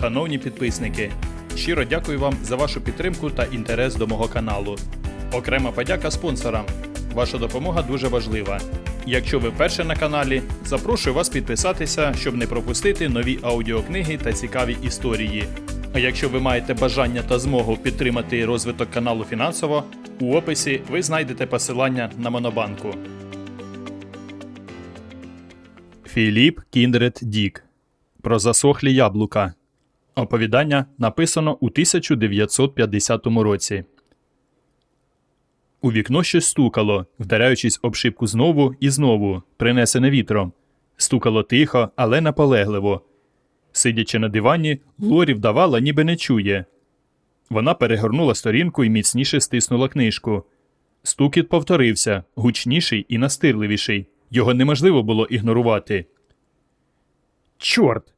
шановні підписники. Щиро дякую вам за вашу підтримку та інтерес до мого каналу. Окрема подяка спонсорам. Ваша допомога дуже важлива. Якщо ви вперше на каналі, запрошую вас підписатися, щоб не пропустити нові аудіокниги та цікаві історії. А якщо ви маєте бажання та змогу підтримати розвиток каналу фінансово, у описі ви знайдете посилання на Монобанку. Філіп Кіндред Дік Про засохлі яблука. Оповідання написано у 1950 році. У вікно щось стукало, вдаряючись об шибку знову і знову, принесене вітром. Стукало тихо, але наполегливо. Сидячи на дивані, Лорі вдавала, ніби не чує. Вона перегорнула сторінку і міцніше стиснула книжку. Стукіт повторився, гучніший і настирливіший. Його неможливо було ігнорувати. Чорт.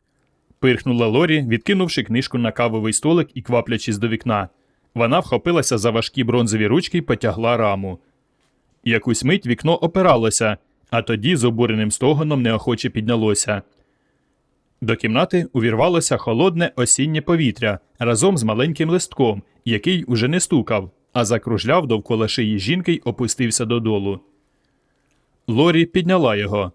Пирхнула Лорі, відкинувши книжку на кавовий столик і кваплячись до вікна. Вона вхопилася за важкі бронзові ручки і потягла раму. Якусь мить вікно опиралося, а тоді з обуреним стогоном неохоче піднялося. До кімнати увірвалося холодне осіннє повітря разом з маленьким листком, який уже не стукав, а закружляв довкола шиї жінки й опустився додолу. Лорі підняла його.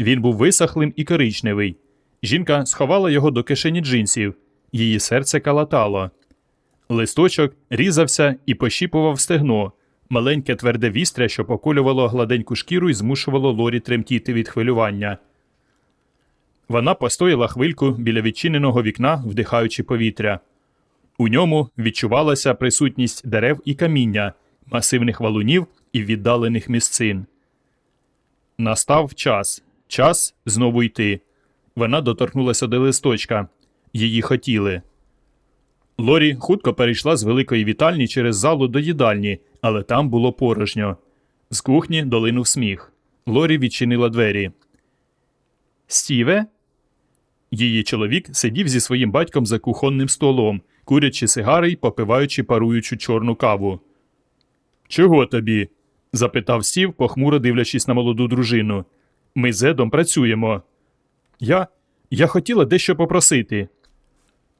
Він був висохлим і коричневий. Жінка сховала його до кишені джинсів, її серце калатало. Листочок різався і пощіпував стегно, маленьке тверде вістря, що поколювало гладеньку шкіру і змушувало Лорі тремтіти від хвилювання. Вона постояла хвильку біля відчиненого вікна, вдихаючи повітря. У ньому відчувалася присутність дерев і каміння, масивних валунів і віддалених місцин. Настав час. Час знову йти. Вона доторкнулася до листочка. Її хотіли. Лорі хутко перейшла з великої вітальні через залу до їдальні, але там було порожньо. З кухні долинув сміх. Лорі відчинила двері. Стіве? Її чоловік сидів зі своїм батьком за кухонним столом, курячи сигари й попиваючи паруючу чорну каву. Чого тобі? запитав Стів, похмуро дивлячись на молоду дружину. Ми з Едом працюємо. Я. Я хотіла дещо попросити.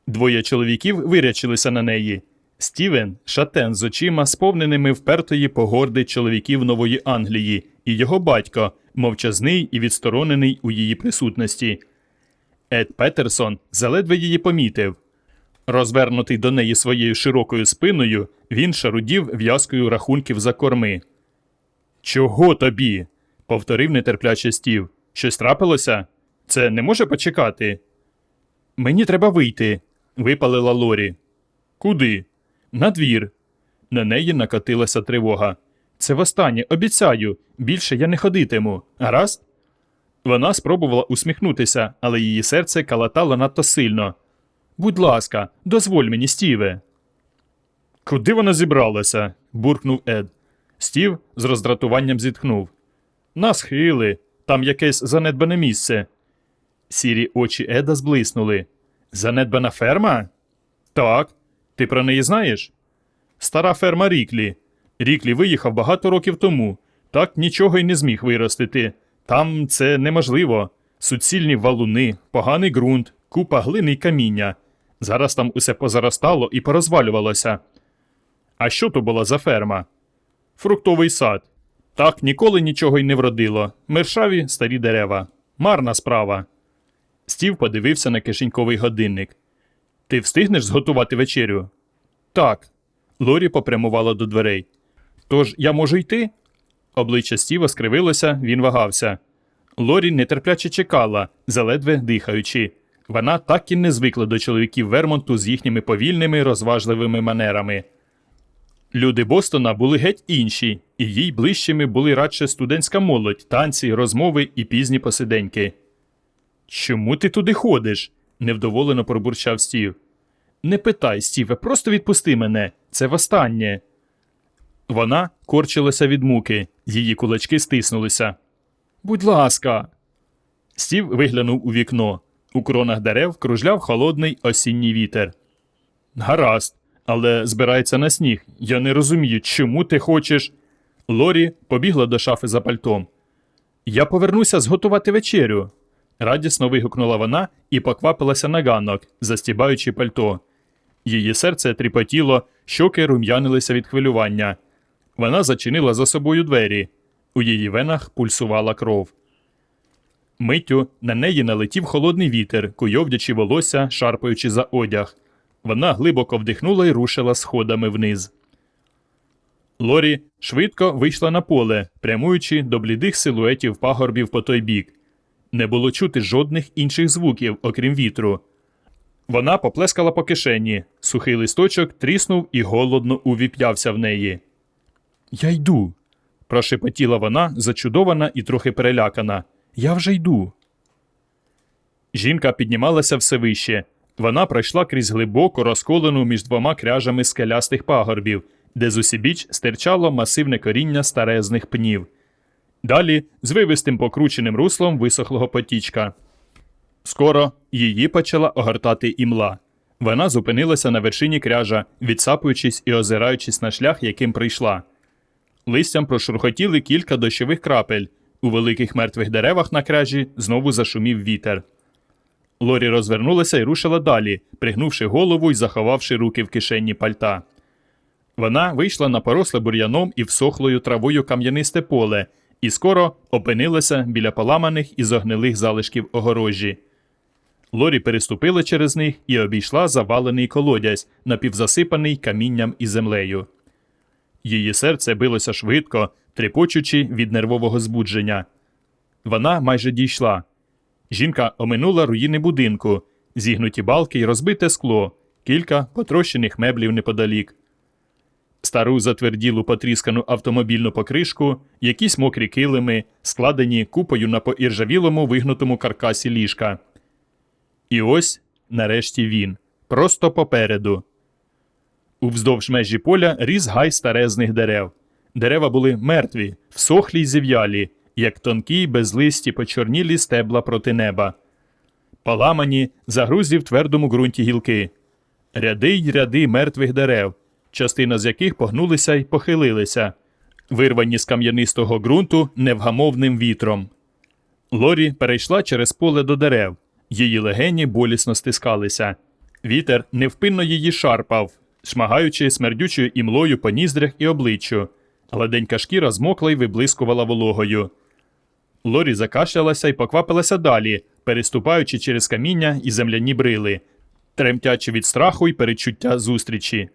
Двоє чоловіків вирячилися на неї. Стівен, шатен з очима, сповненими впертої погорди чоловіків Нової Англії, і його батько, мовчазний і відсторонений у її присутності. Ед Петерсон заледве її помітив. Розвернутий до неї своєю широкою спиною, він шарудів в'язкою рахунків за корми. Чого тобі? повторив нетерпляче стів. Щось трапилося? Це не може почекати. Мені треба вийти, випалила Лорі. Куди? На двір. На неї накотилася тривога. Це востаннє, обіцяю, більше я не ходитиму. Гаразд? Вона спробувала усміхнутися, але її серце калатало надто сильно. Будь ласка, дозволь мені, Стіве. Куди вона зібралася? буркнув Ед. Стів з роздратуванням зітхнув. На схили, там якесь занедбане місце. Сірі очі Еда зблиснули. Занедбана ферма? Так. Ти про неї знаєш? Стара ферма Ріклі. Ріклі виїхав багато років тому. Так нічого й не зміг виростити. Там це неможливо. Суцільні валуни, поганий ґрунт, купа глини й каміння. Зараз там усе позаростало і порозвалювалося. А що то була за ферма? Фруктовий сад. Так ніколи нічого й не вродило. Мершаві старі дерева. Марна справа. Стів подивився на кишеньковий годинник. Ти встигнеш зготувати вечерю? Так. Лорі попрямувала до дверей. Тож я можу йти? Обличчя Стіва скривилося, він вагався. Лорі нетерпляче чекала, заледве дихаючи. Вона так і не звикла до чоловіків Вермонту з їхніми повільними, розважливими манерами. Люди Бостона були геть інші, і їй ближчими були радше студентська молодь, танці, розмови і пізні посиденьки. Чому ти туди ходиш? невдоволено пробурчав Стів. Не питай, Стіве, просто відпусти мене. Це востаннє. Вона корчилася від муки, її кулачки стиснулися. Будь ласка. Стів виглянув у вікно. У кронах дерев кружляв холодний осінній вітер. Гаразд, але збирається на сніг. Я не розумію, чому ти хочеш. Лорі побігла до шафи за пальтом. Я повернуся зготувати вечерю. Радісно вигукнула вона і поквапилася на ганок, застібаючи пальто. Її серце тріпотіло, щоки рум'янилися від хвилювання. Вона зачинила за собою двері. У її венах пульсувала кров. Миттю на неї налетів холодний вітер, куйовдячи волосся, шарпаючи за одяг. Вона глибоко вдихнула і рушила сходами вниз. Лорі швидко вийшла на поле, прямуючи до блідих силуетів пагорбів по той бік. Не було чути жодних інших звуків, окрім вітру. Вона поплескала по кишені, сухий листочок тріснув і голодно увіп'явся в неї. Я йду, прошепотіла вона, зачудована і трохи перелякана. Я вже йду. Жінка піднімалася все вище. Вона пройшла крізь глибоко розколену між двома кряжами скелястих пагорбів, де зусібіч стирчало масивне коріння старезних пнів. Далі з вивистим покрученим руслом висохлого потічка. Скоро її почала огортати імла. Вона зупинилася на вершині кряжа, відсапуючись і озираючись на шлях, яким прийшла. Листям прошурхотіли кілька дощових крапель. У великих мертвих деревах на кряжі знову зашумів вітер. Лорі розвернулася і рушила далі, пригнувши голову і заховавши руки в кишені пальта. Вона вийшла на поросле бур'яном і всохлою травою кам'янисте поле і скоро опинилася біля поламаних і зогнилих залишків огорожі. Лорі переступила через них і обійшла завалений колодязь, напівзасипаний камінням і землею. Її серце билося швидко, трепочучи від нервового збудження. Вона майже дійшла. Жінка оминула руїни будинку, зігнуті балки й розбите скло, кілька потрощених меблів неподалік. Стару затверділу потріскану автомобільну покришку, якісь мокрі килими, складені купою на поіржавілому вигнутому каркасі ліжка. І ось, нарешті, він, просто попереду. Уздовж межі поля ріс гай старезних дерев. Дерева були мертві, всохлі й зів'ялі, як тонкі, безлисті, почорнілі стебла проти неба. Поламані, загрузі в твердому ґрунті гілки. Ряди й ряди мертвих дерев, частина з яких погнулися й похилилися, вирвані з кам'янистого ґрунту невгамовним вітром. Лорі перейшла через поле до дерев. Її легені болісно стискалися. Вітер невпинно її шарпав, шмагаючи смердючою імлою по ніздрях і обличчю. Гладенька шкіра змокла й виблискувала вологою. Лорі закашлялася і поквапилася далі, переступаючи через каміння і земляні брили, тремтячи від страху й перечуття зустрічі.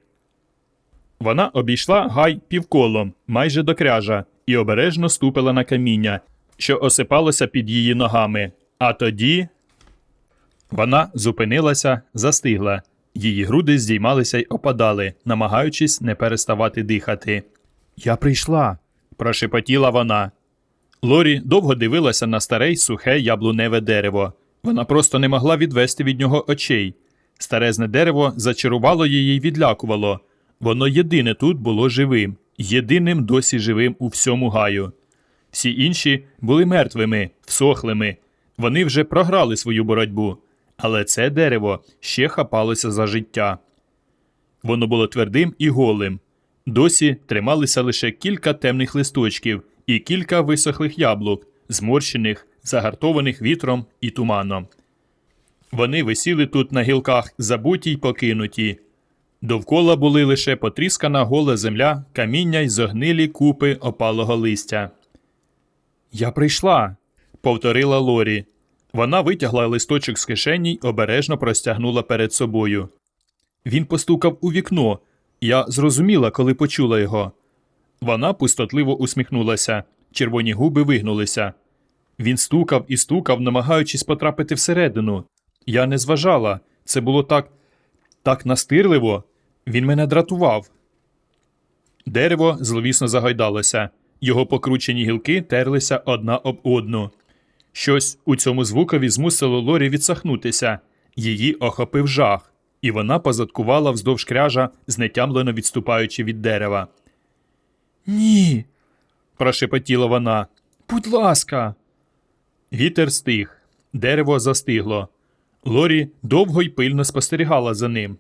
Вона обійшла гай півколом, майже до кряжа, і обережно ступила на каміння, що осипалося під її ногами. А тоді вона зупинилася, застигла. Її груди здіймалися й опадали, намагаючись не переставати дихати. Я прийшла, прошепотіла вона. Лорі довго дивилася на старе й сухе яблуневе дерево. Вона просто не могла відвести від нього очей. Старезне дерево зачарувало її й відлякувало. Воно єдине тут було живим, єдиним досі живим у всьому гаю. Всі інші були мертвими, всохлими. Вони вже програли свою боротьбу, але це дерево ще хапалося за життя. Воно було твердим і голим. Досі трималися лише кілька темних листочків і кілька висохлих яблук, зморщених, загартованих вітром і туманом. Вони висіли тут на гілках, забуті й покинуті. Довкола були лише потріскана гола земля, каміння й зогнилі купи опалого листя. Я прийшла, повторила Лорі. Вона витягла листочок з кишені й обережно простягнула перед собою. Він постукав у вікно. Я зрозуміла, коли почула його. Вона пустотливо усміхнулася, червоні губи вигнулися. Він стукав і стукав, намагаючись потрапити всередину. Я не зважала. Це було так так настирливо. Він мене дратував. Дерево зловісно загойдалося, його покручені гілки терлися одна об одну. Щось у цьому звукові змусило Лорі відсахнутися, її охопив жах, і вона позадкувала вздовж кряжа, знетямлено відступаючи від дерева. Ні. прошепотіла вона. Будь ласка. Вітер стих, дерево застигло. Лорі довго й пильно спостерігала за ним.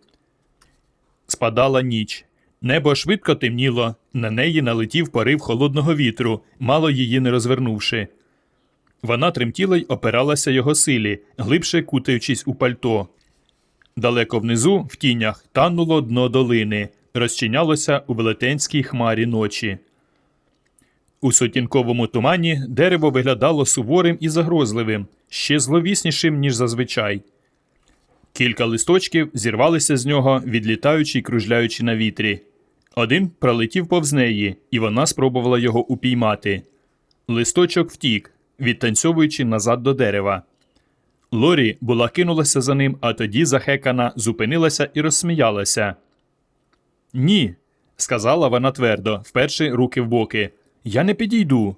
Спадала ніч. Небо швидко темніло, на неї налетів порив холодного вітру, мало її не розвернувши. Вона тремтіла й опиралася його силі, глибше кутаючись у пальто. Далеко внизу, в тінях, тануло дно долини, розчинялося у велетенській хмарі ночі. У сутінковому тумані дерево виглядало суворим і загрозливим, ще зловіснішим, ніж зазвичай. Кілька листочків зірвалися з нього, відлітаючи й кружляючи на вітрі. Один пролетів повз неї, і вона спробувала його упіймати. Листочок втік, відтанцьовуючи назад до дерева. Лорі була кинулася за ним, а тоді захекана зупинилася і розсміялася. Ні, сказала вона твердо, вперше руки в боки. Я не підійду.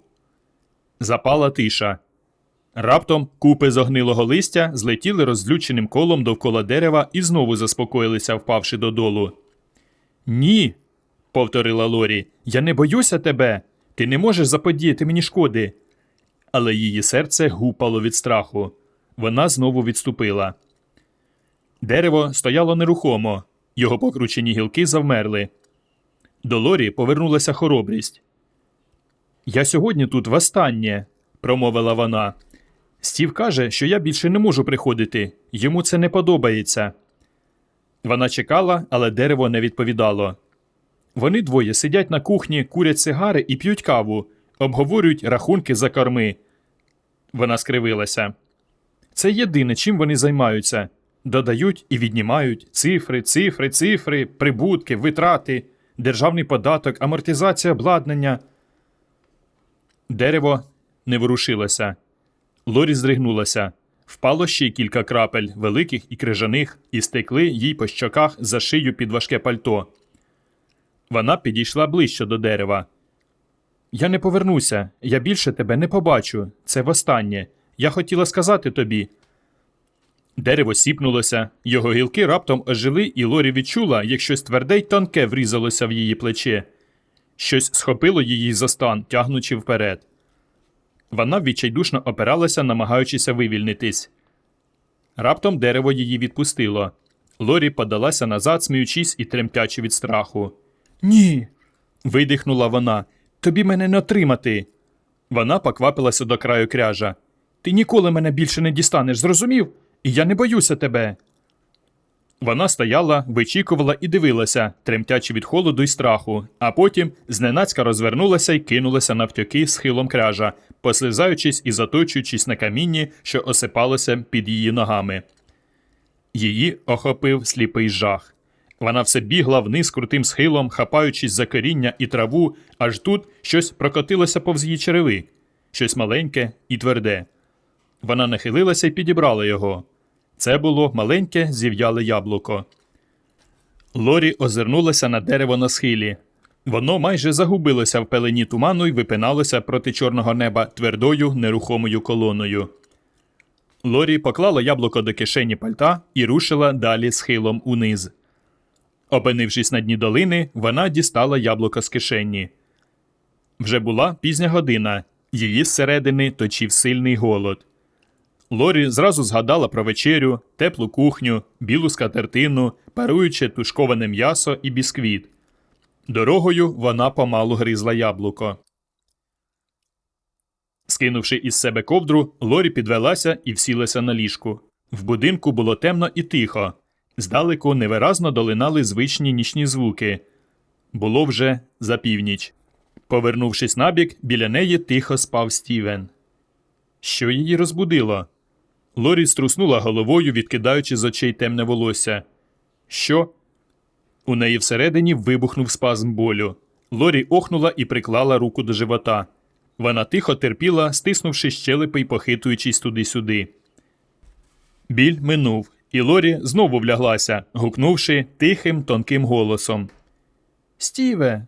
Запала тиша. Раптом купи зогнилого листя злетіли розлюченим колом довкола дерева і знову заспокоїлися, впавши додолу. Ні, повторила Лорі, я не боюся тебе. Ти не можеш заподіяти мені шкоди. Але її серце гупало від страху. Вона знову відступила. Дерево стояло нерухомо, його покручені гілки завмерли. До Лорі повернулася хоробрість. Я сьогодні тут востаннє, промовила вона. Стів каже, що я більше не можу приходити, йому це не подобається. Вона чекала, але дерево не відповідало. Вони двоє сидять на кухні, курять сигари і п'ють каву, обговорюють рахунки за корми. Вона скривилася. Це єдине, чим вони займаються. Додають і віднімають цифри, цифри, цифри, прибутки, витрати, державний податок, амортизація обладнання. Дерево не ворушилося. Лорі здригнулася. Впало ще кілька крапель, великих і крижаних, і стекли їй по щоках за шию під важке пальто. Вона підійшла ближче до дерева. Я не повернуся, я більше тебе не побачу. Це востаннє. Я хотіла сказати тобі. Дерево сіпнулося, його гілки раптом ожили, і Лорі відчула, як щось тверде й тонке врізалося в її плече. Щось схопило її за стан, тягнучи вперед. Вона відчайдушно опиралася, намагаючися вивільнитись. Раптом дерево її відпустило. Лорі подалася назад, сміючись і тремтячи від страху. Ні. видихнула вона. Тобі мене не отримати. Вона поквапилася до краю кряжа. Ти ніколи мене більше не дістанеш, зрозумів? І я не боюся тебе. Вона стояла, вичікувала і дивилася, тремтячи від холоду й страху, а потім зненацька розвернулася і кинулася навтьоки схилом кряжа, послизаючись і заточуючись на камінні, що осипалося під її ногами. Її охопив сліпий жах. Вона все бігла вниз крутим схилом, хапаючись за коріння і траву, аж тут щось прокотилося повз її черевик, щось маленьке і тверде. Вона нахилилася і підібрала його. Це було маленьке зів'яле яблуко. Лорі озирнулася на дерево на схилі. Воно майже загубилося в пелені туману і випиналося проти чорного неба твердою нерухомою колоною. Лорі поклала яблуко до кишені пальта і рушила далі схилом униз. Опинившись на дні долини, вона дістала яблуко з кишені. Вже була пізня година, її зсередини точив сильний голод. Лорі зразу згадала про вечерю, теплу кухню, білу скатертину, паруюче тушковане м'ясо і бісквіт. Дорогою вона помалу гризла яблуко. Скинувши із себе ковдру, Лорі підвелася і всілася на ліжку. В будинку було темно і тихо. Здалеку невиразно долинали звичні нічні звуки. Було вже за північ. Повернувшись набік, біля неї тихо спав Стівен. Що її розбудило? Лорі струснула головою, відкидаючи з очей темне волосся. Що? У неї всередині вибухнув спазм болю. Лорі охнула і приклала руку до живота. Вона тихо терпіла, стиснувши щелепи й похитуючись туди-сюди. Біль минув, і Лорі знову вляглася, гукнувши тихим, тонким голосом. Стіве.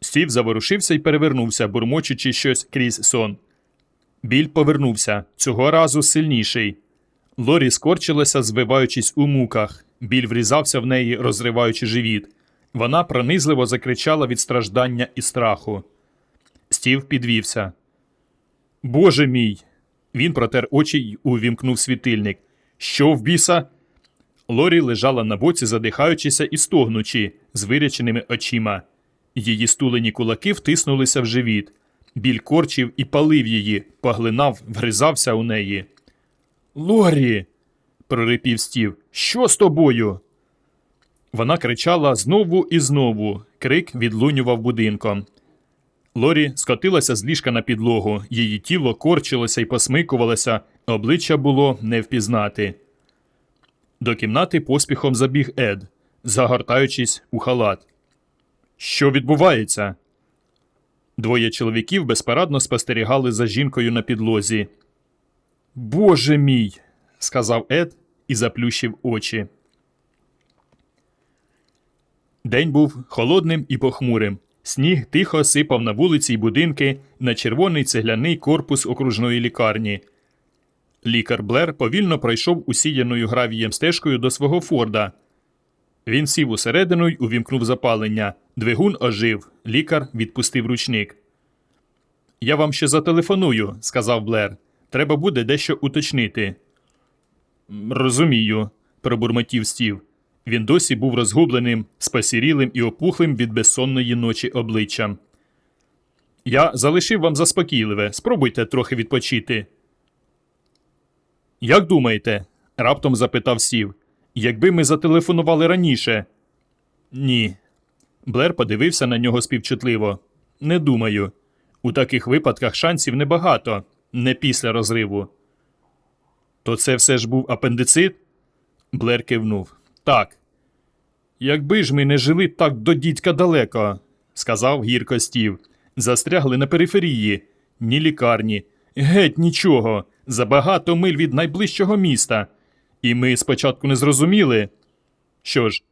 Стів заворушився і перевернувся, бурмочучи щось крізь сон. Біль повернувся, цього разу сильніший. Лорі скорчилася, звиваючись у муках. Біль врізався в неї, розриваючи живіт. Вона пронизливо закричала від страждання і страху. Стів підвівся. Боже мій. Він протер очі й увімкнув світильник. Що в біса? Лорі лежала на боці, задихаючися і стогнучи, з виряченими очима. Її стулені кулаки втиснулися в живіт. Біль корчив і палив її, поглинав, вгризався у неї. Лорі. прорипів стів. Що з тобою? Вона кричала знову і знову. Крик відлунював будинком. Лорі скотилася з ліжка на підлогу, її тіло корчилося і посмикувалося, обличчя було не впізнати. До кімнати поспіхом забіг Ед, загортаючись у халат. Що відбувається? Двоє чоловіків безпарадно спостерігали за жінкою на підлозі. Боже мій, сказав Ед і заплющив очі. День був холодним і похмурим. Сніг тихо сипав на вулиці й будинки на червоний цегляний корпус окружної лікарні. Лікар Блер повільно пройшов усіяною гравієм стежкою до свого Форда. Він сів усередину й увімкнув запалення. Двигун ожив. Лікар відпустив ручник. Я вам ще зателефоную, сказав Блер. Треба буде дещо уточнити. Розумію, пробурмотів стів. Він досі був розгубленим, спасірілим і опухлим від безсонної ночі обличчям. Я залишив вам заспокійливе, спробуйте трохи відпочити. Як думаєте? раптом запитав сів. Якби ми зателефонували раніше. Ні. Блер подивився на нього співчутливо. Не думаю. У таких випадках шансів небагато, не після розриву. То це все ж був апендицит? Блер кивнув. Так. Якби ж ми не жили так до дідька далеко, сказав гірко стів. Застрягли на периферії, ні лікарні, геть нічого, за багато миль від найближчого міста. І ми спочатку не зрозуміли. Що ж,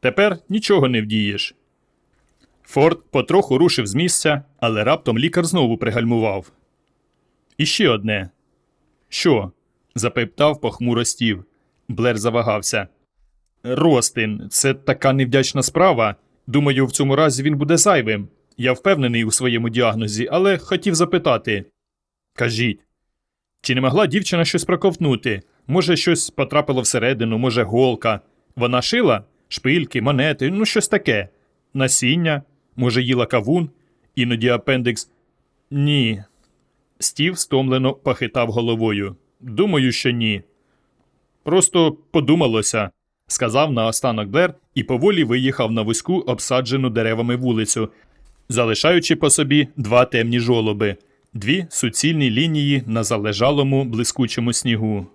тепер нічого не вдієш. Форд потроху рушив з місця, але раптом лікар знову пригальмував. І ще одне. Що? запитав похмуро стів. Блер завагався. Ростин, це така невдячна справа. Думаю, в цьому разі він буде зайвим. Я впевнений у своєму діагнозі, але хотів запитати. Кажіть, чи не могла дівчина щось проковтнути? Може, щось потрапило всередину, може, голка. Вона шила? Шпильки, монети, ну щось таке. Насіння, може, їла кавун, іноді апендикс. Ні. Стів стомлено похитав головою. Думаю, що ні. Просто подумалося, сказав наостанок Блер і поволі виїхав на вузьку обсаджену деревами вулицю, залишаючи по собі два темні жолоби, дві суцільні лінії на залежалому блискучому снігу.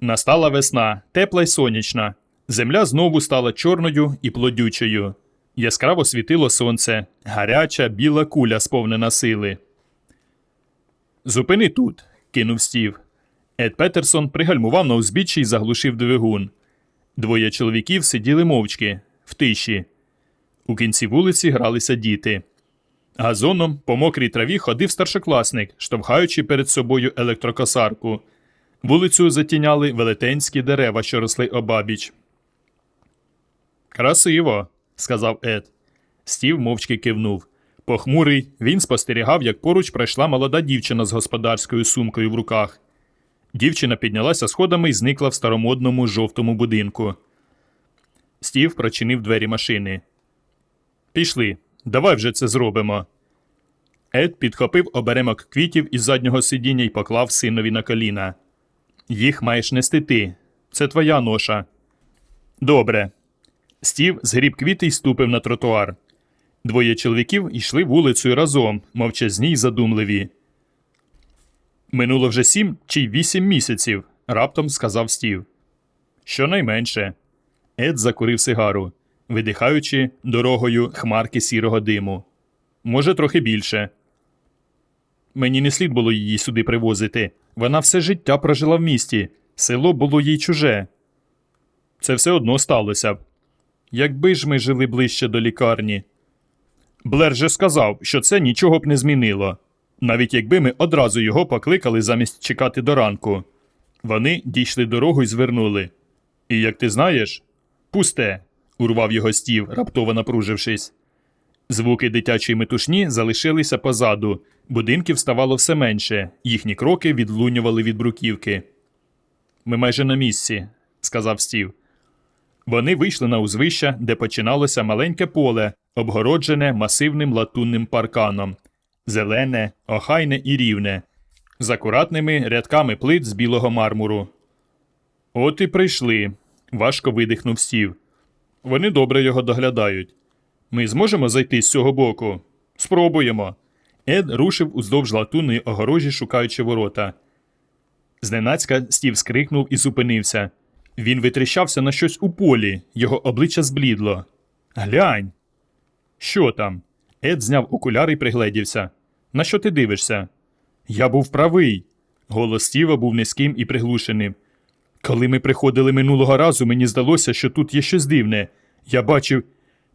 Настала весна, тепла й сонячна. Земля знову стала чорною і плодючою. Яскраво світило сонце, гаряча біла куля сповнена сили. Зупини тут, кинув стів. Ед Петерсон пригальмував на узбіччі й заглушив двигун. Двоє чоловіків сиділи мовчки, в тиші. У кінці вулиці гралися діти. Газоном по мокрій траві ходив старшокласник, штовхаючи перед собою електрокосарку. Вулицю затіняли велетенські дерева, що росли обабіч. Красиво, сказав Ед. Стів мовчки кивнув. Похмурий, він спостерігав, як поруч пройшла молода дівчина з господарською сумкою в руках. Дівчина піднялася сходами і зникла в старомодному жовтому будинку. Стів прочинив двері машини. Пішли, давай вже це зробимо. Ед підхопив оберемок квітів із заднього сидіння і поклав синові на коліна. Їх маєш нести ти. Це твоя ноша. Добре. Стів згріб квіти й ступив на тротуар. Двоє чоловіків йшли вулицею разом, мовчазні й задумливі. Минуло вже сім чи вісім місяців, раптом сказав стів. Щонайменше. Ед закурив сигару, видихаючи дорогою хмарки сірого диму. Може, трохи більше. Мені не слід було її сюди привозити. Вона все життя прожила в місті, село було їй чуже. Це все одно сталося б. Якби ж ми жили ближче до лікарні. Блер же сказав, що це нічого б не змінило, навіть якби ми одразу його покликали замість чекати до ранку. Вони дійшли дорогу і звернули. І як ти знаєш, пусте, урвав його стів, раптово напружившись. Звуки дитячої метушні залишилися позаду, будинків ставало все менше, їхні кроки відлунювали від бруківки. Ми майже на місці, сказав стів. Вони вийшли на узвища, де починалося маленьке поле, обгороджене масивним латунним парканом, зелене, охайне і рівне, з акуратними рядками плит з білого мармуру. От і прийшли, важко видихнув стів. Вони добре його доглядають. Ми зможемо зайти з цього боку? Спробуємо. Ед рушив уздовж латунної огорожі, шукаючи ворота. Зненацька стів скрикнув і зупинився. Він витріщався на щось у полі, його обличчя зблідло. Глянь. Що там? Ед зняв окуляри і пригледівся. На що ти дивишся? Я був правий. Голос Стіва був низьким і приглушеним. Коли ми приходили минулого разу, мені здалося, що тут є щось дивне. Я бачив.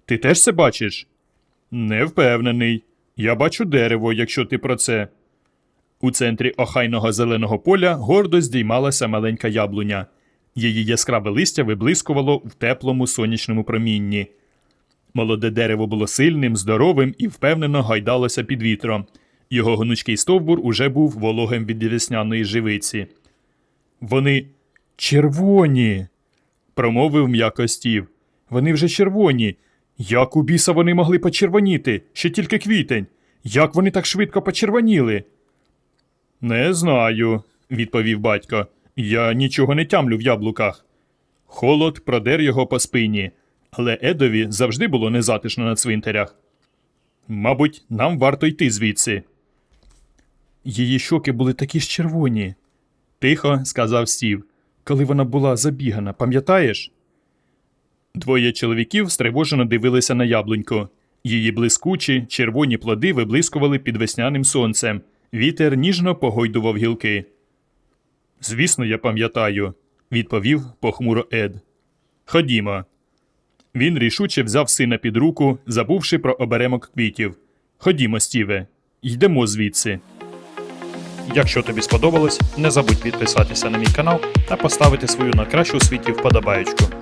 Ти теж це бачиш? Не впевнений. Я бачу дерево, якщо ти про це. У центрі охайного зеленого поля гордо здіймалася маленька яблуня. Її яскраве листя виблискувало в теплому сонячному промінні. Молоде дерево було сильним, здоровим і впевнено гайдалося під вітром. Його гнучкий стовбур уже був вологим від весняної живиці. Вони червоні, промовив м'яко стів. Вони вже червоні. Як у біса вони могли почервоніти? Ще тільки квітень. Як вони так швидко почервоніли? Не знаю, відповів батько. Я нічого не тямлю в яблуках. Холод продер його по спині, але Едові завжди було незатишно на цвинтарях. Мабуть, нам варто йти звідси. Її щоки були такі ж червоні, тихо сказав Стів, коли вона була забігана, пам'ятаєш? Двоє чоловіків стривожено дивилися на яблуньку. Її блискучі, червоні плоди виблискували під весняним сонцем. Вітер ніжно погойдував гілки. Звісно, я пам'ятаю, відповів похмуро Ед. Ходімо. Він рішуче взяв сина під руку, забувши про оберемок квітів. Ходімо, Стіве, йдемо звідси. Якщо тобі сподобалось, не забудь підписатися на мій канал та поставити свою на кращу світі вподобаєчку.